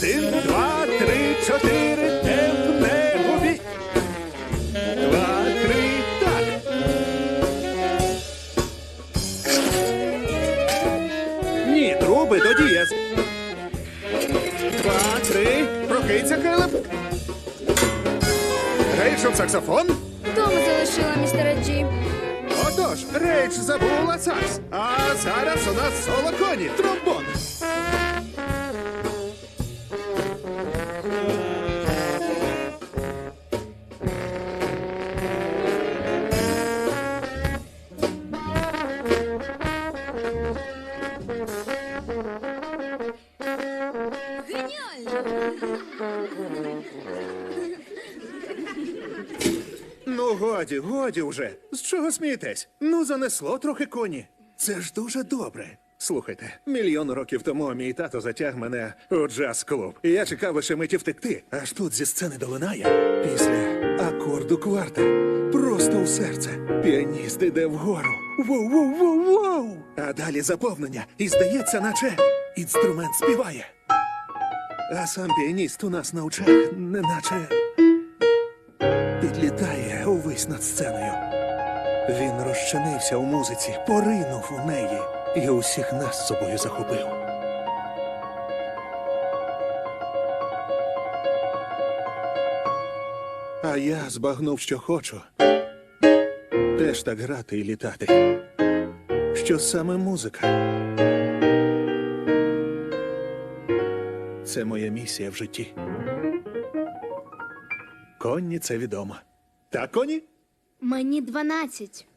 Один, два, три, чотири, те в небові. Два, три, так. Ні, труби до дієс. Два, три, прокиця килип. Рейшов саксофон. Дома залишила містера Джі. Отож, рейдж забула сакс. А зараз у нас соло коні, тромбон. Ну, годі, годі вже. З чого смієтесь? Ну, занесло трохи коні. Це ж дуже добре. Слухайте, мільйон років тому мій тато затяг мене у джаз-клуб. І я чекав лише миті втекти. Аж тут зі сцени долинає. Після акорду кварта. Просто в серце. Піаніст іде вгору. Воу-воу-воу-воу. А далі заповнення. І здається, наче інструмент співає. А сам піаніст у нас на очах, неначе підлітає увесь над сценою. Він розчинився у музиці, поринув у неї і усіх нас собою захопив. А я збагнув, що хочу. Теж так грати і літати. Що саме музика. Це моя місія в житті. Конні це відомо. Так, коні? Мені 12.